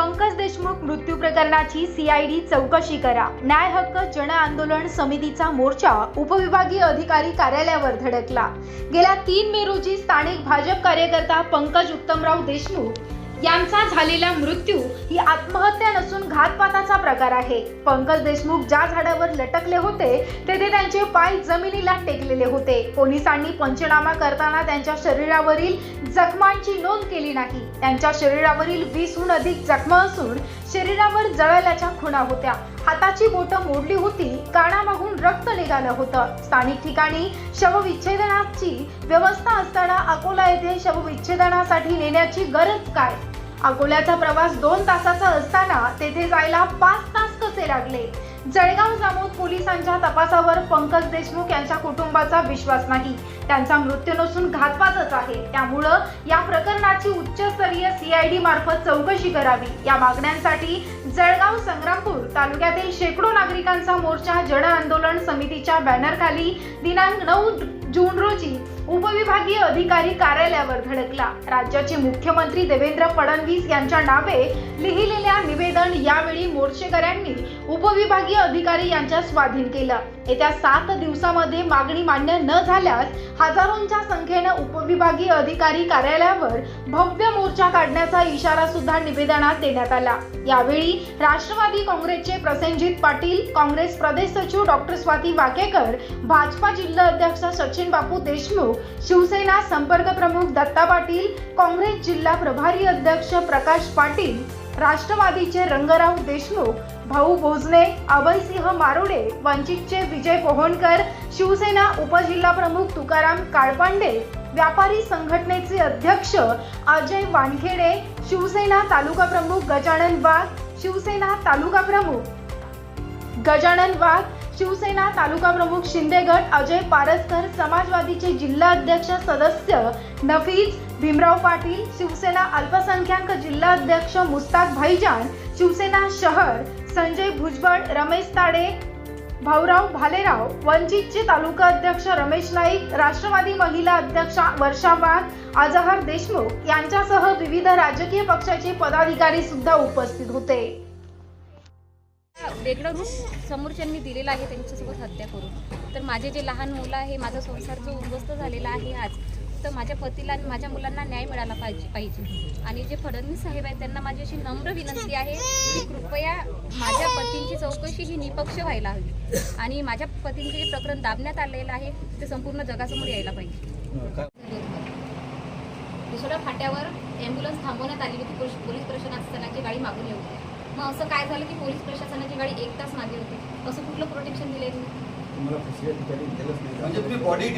पंकज देशमुख मृत्यू प्रकरणाची सीआयडी चौकशी करा. न्याय हक्क जन आंदोलन समितीचा मोर्चा उपविभागीय अधिकारी कार्यालयावर धडकला. गेल्या तीन मे रोजी स्थानिक भाजप कार्यकर्ता पंकज उत्तमराव देशमुख यांचा झालेला मृत्यू ही आत्महत्या नसून घातपाताचा प्रकार आहे. पंकज देशमुख ज्या झाडावर लटकले होते तेथे त्यांचे पाय जमिनीला टेकलेले होते. पोलिसांनी पंचनामा करताना त्यांच्या शरीरावरील जखमांची नोंद केली नाही. त्यांच्या शरीरावरील वीसहून अधिक जखमा असून शरीरावर जळाल्याच्या खुणा होत्या. हाताची बोटं मोडली होती कानामागून रक्त निघालं होतं. स्थानिक ठिकाणी शवविच्छेदनाची व्यवस्था असताना अकोला येथे शवविच्छेदनासाठी नेण्याची गरज काय? अकोल्याचा प्रवास दोन तासाचा असताना तेथे जायला पाच तास कसे लागले? जळगाव जामोद पोलिसांच्या तपासावर पंकज देशमुख यांच्या कुटुंबाचा विश्वास नाही. त्यांचा मृत्यू नसून घातपातच आहे. त्यामुळं या प्रकरणाची उच्चस्तरीय सीआयडी मार्फत चौकशी करावी. या मागण्यांसाठी जळगाव संग्रामपूर तालुक्यातील शेकडो नागरिकांचा मोर्चा जन आंदोलन समितीच्या बॅनरखाली दिनांक नऊ जून रोजी उपविभागीय अधिकारी कार्यालयावर धडकला. राज्याचे मुख्यमंत्री देवेंद्र फडणवीस यांच्या नावे लिहिलेल्या निवेदन या मोर्चेकऱ्यांनी उपविभागीय अधिकारी यांच्या स्वाधीन केलं. येत्या सात दिवसामध्ये मागणी मान्य न झाल्यास हजारोंच्या संख्येनं उपविभागीय अधिकारी कार्यालयावर भव्य मोर्चा काढण्याचा इशारा सुद्धा निवेदनात देण्यात आला. यावेळी राष्ट्रवादी काँग्रेसचे प्रसेनजित पाटील काँग्रेस प्रदेश सचिव डॉक्टर स्वाती वाकेकर भाजपा जिल्हा अध्यक्ष सचिन बापू देशमुख शिवसेना संपर्क प्रमुख दत्ता पाटील काँग्रेस जिल्हा प्रभारी अध्यक्ष प्रकाश पाटील राष्ट्रवादीचे रंगराव देशमुख भाऊ भोजने अभयसिंह मारुडे वंचितचे विजय पोहणकर शिवसेना उपजिल्हा प्रमुख तुकाराम काळपांडे व्यापारी संघटनेचे अध्यक्ष अजय वानखेडे शिवसेना तालुका प्रमुख गजानन वाघ शिवसेना तालुका प्रमुख गजानन वाघ शिवसेना तालुका प्रमुख शिंदे गट अजय पारसकर समाजवादीचे जिल्हा अध्यक्ष सदस्य नफीज भीमराव पाटील शिवसेना अल्पसंख्याक जिल्हा अध्यक्ष मुस्ताक भाईजान शिवसेना शहर संजय भुजबळ रमेश ताडे भाऊराव भालेराव वंचितचे तालुका अध्यक्ष रमेश नाईक राष्ट्रवादी महिला अध्यक्षा वर्षा वाघ अजहर देशमुख यांच्यासह विविध राजकीय पक्षाचे पदाधिकारी सुद्धा उपस्थित होते. वेगळं रूप समोरच्यांनी दिलेलं आहे त्यांच्यासोबत हत्या करून. तर माझे जे लहान मुलं आहे माझा संसार जो उद्ध्वस्त झालेला आहे आज तर माझ्या पतीला आणि माझ्या मुलांना न्याय मिळाला पाहिजे पाहिजे. आणि जे फडणवीस साहेब आहेत त्यांना माझी अशी नम्र विनंती आहे की कृपया माझ्या पतींची चौकशी ही निपक्ष व्हायला हवी. आणि माझ्या पतींचे जे प्रकरण दाबण्यात आलेलं आहे ते संपूर्ण जगासमोर यायला पाहिजे. दुसऱ्या फाट्यावर ॲम्ब्युलन्स थांबवण्यात आली होती पोलीस पोलीस प्रशासनाची गाडी मागून येऊ मग असं काय झालं की पोलीस प्रशासन गाडी एक तास मागे होती. असं कुठलं प्रोटेक्शन दिले म्हणजे तुम्ही बॉडी